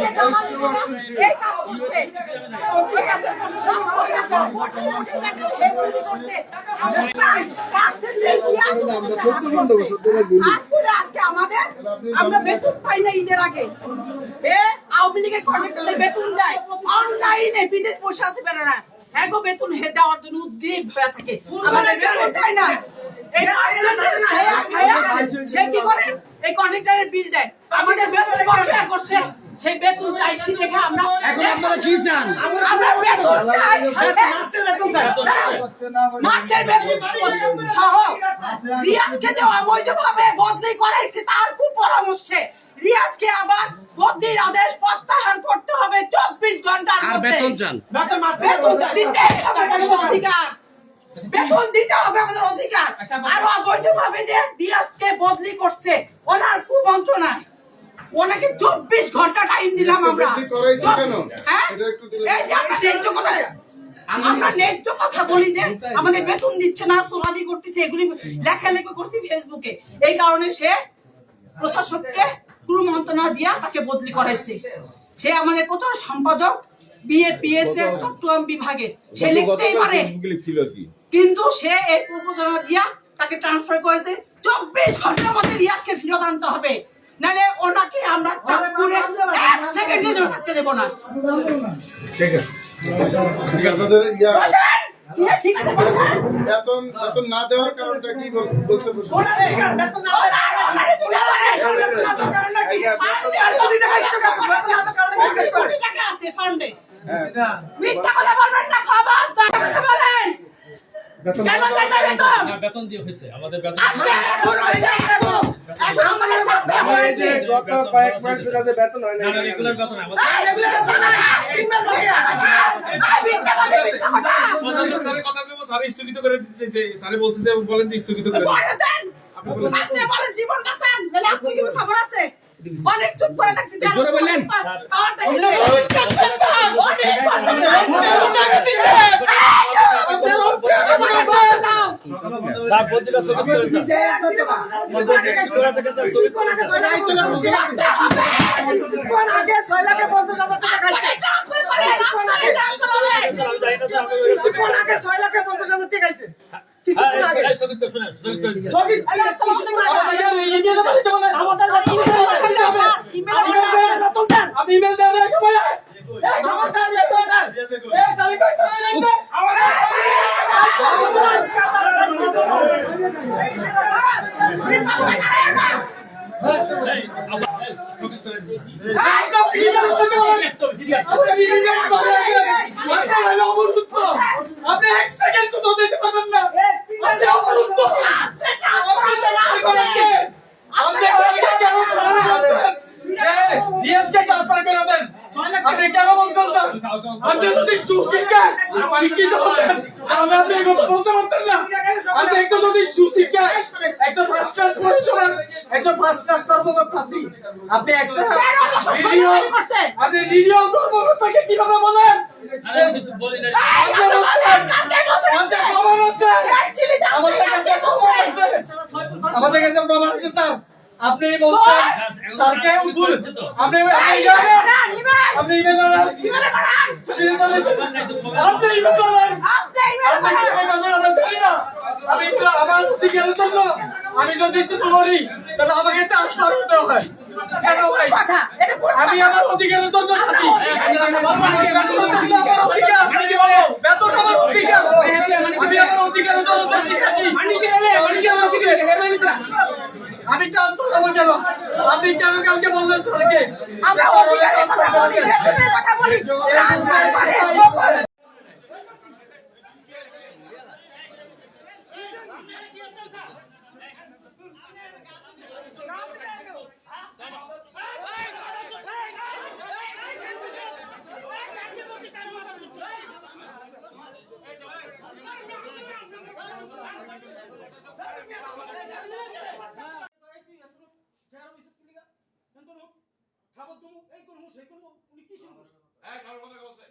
আমাদের হাত করছে। হাত করে আজকে আমাদের আমরা বেতন পাই না ঈদের আগে। আওয়ামী লীগের কন্ট্রাক্টরদের বেতন দেয়। অনলাইনে বিদেশ বসে আছে বেড়ে না। এগো বেতন হে দেওয়ার জন্য উদ্গ্রীব হয়ে থাকে। আমাদের বেতন দেয় না। এই percentage খায়া খায়া সে কি করে? এই কন্ট্রাক্টরের বিল দেয়। আমাদের বেতন করছে সেই বেতন চাইছি দেখে আমরা এখন আপনারা কি চান? আমরা বেতন চাই সাথে মাঠের বেতন সহ রিয়াজকে যে অবৈধভাবে বদলি করাইছে তার খুব পরামর্শে রিয়াজকে আবার বদলির আদেশ প্রত্যাহার করতে হবে চব্বিশ ঘণ্টার মধ্যে। বেতন চান। বেতন তো দিতেই হবে আমাদের অধিকার। বেতন দিতে হবে আমাদের অধিকার। আর অবৈধভাবে যে রিয়াজকে বদলি করছে ওনার কুমন্ত্রণায়। ওনাকে চব্বিশ ঘণ্টা টাইম দিলাম আমরা? হ্যাঁ? এটা একটু দিলে- এই যে আমরা ন্যায্য কথা আমরা ন্যায্য কথা বলি যে আমাদের বেতন দিচ্ছে না সোনালি করতেছে এগুলি লেখালেখি করছি ফেসবুকে। এই কারণে সে প্রশাসককে দিয়া তাকে বদলি করাইছে সে আমাদের প্রচার সম্পাদক বিএপিএস এর চট্টগ্রাম বিভাগে। সে লিখতেই পারে। কিন্তু সে এই প্রচারণা দিয়া তাকে ট্রান্সফার করেছে। চব্বিশ ঘণ্টার মধ্যে রিয়াজকে ফেরত আনতে হবে। নাহলে ওনাকে আমরা চাঁদপুরে এক সেকেন্ডে ধরে থাকতে দেবো না। ঠিক আছে। আচ্ছা, ইয়া! বেতন বেতন না দেওয়ার কারণটা কি বল- বলছে প্রশাসন? বেতন না। দেওয়ার বেতন দিয়ে হয়েছে আমাদের বেতন গত কয়েক মাস ধরে বেতন হয় না রেগুলার বেতন স্থগিত করে দিতেছে স্যারে বলছে যে বলেন যে স্থগিত করে দিন। জীবন বাঁচান নাহলে আপনি কিছু খবর আছে অনেক চুপ করে থাকছি জোরে বললেন। পাওয়ার দেখেছে। অনেক কথা দাও। তার বদলিটা সব করে দিচ্ছে আপনাকে ট্রান্সফার করে, আপনাকে ট্রান্সফার হবে। আমি জানি না যে আমরা হ্যাঁ, এই সংগীত করে শুনেন সংগীত করে দিচ্ছে আরে, আসসালামু আলাইকুম। স্যার, ইমেলে পাঠান। আপনি ইমেল দেন এই সময় এই খবরদার বেতন দেন এই চালি কই চালি লাগবে এই আবার এই সংগীত করে দিচ্ছে একদম ইমেল করতে বলেন আপনি ইমেল করে মাসে হলো অবরুদ্ধ আপনি এক সেকেন্ড তো দিতে পারবেন না আপনি অবরুদ্ধ আপনি কালকে কেন সারা বলছেন এই ডিএসকে ট্রান্সফার করে দেন বলছেন স্যার আপনি যদি সুশিক্ষায় শিক্ষিত হতেন তাহলে আপনি এই কথা বলতে পারতেন না। আপনি একটা যদি সুশিক্ষায় একটা ফার্স্ট ক্লাস পড়াশোনার একটা ফার্স্ট ক্লাস কর্মকর্তা আপনি আপনি একটা ভিডিও আপনি ভিডিও কর্মকর্তাকে কীভাবে বলেন? আমাদের কাছে প্রমাণ আছে স্যার। আপনি বলছেন স্যারকে ভুল আপনি আপনি জানেন না, নিবেন। আপনি ইমেল করেন ইমেল করেন আপনি ইমেল করেন আপনি ইমেলে আপনি ইমেল করেন আমরা জানি না। আমি তো আমার অধিকারের জন্য আমি যদি করি তাহলে আমাকে ট্রান্সফার হতে হয় কেন ভাই কথা, এটা কোন আমি? আমার অধিকারের জন্য থাকি আমার অধিকার বেতন আমার অধিকার আমি আমার অধিকারের জন্য থাকি আমি ট্রান্সফার হব কেন আপনি কেন কালকে বললেন স্যারকে আমরা অধিকারের কথা বলি বেতনের কথা বলি ট্রান্সফার করে সকল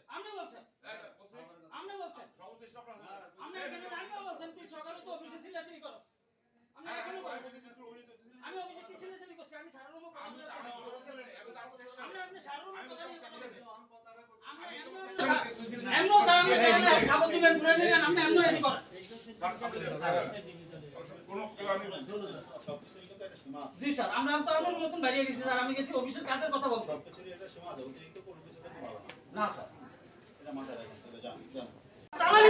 আপনি বলছেন আপনি বলছেন আপনি এখানে আপনি বলছেন তুই সকালে তো অফিসে সিলাসিলি করো বলছেন আমি অফিসে কি ছেলে করছি? আমি সারা রুমে কথা বলতে আপনি আপনি সারা রুমে কথা বলতে আপনি এমন স্যার আপনি খাবার দিবেন ঘুরে দিবেন আপনি এমন এমনি করেন জি স্যার আমরা তো আমার মতন বাইরে গেছি স্যার। আমি গেছি অফিসের কাজের কথা বলতে না স্যার। এটা মাথায় রাখেন তবে যান যান চালানি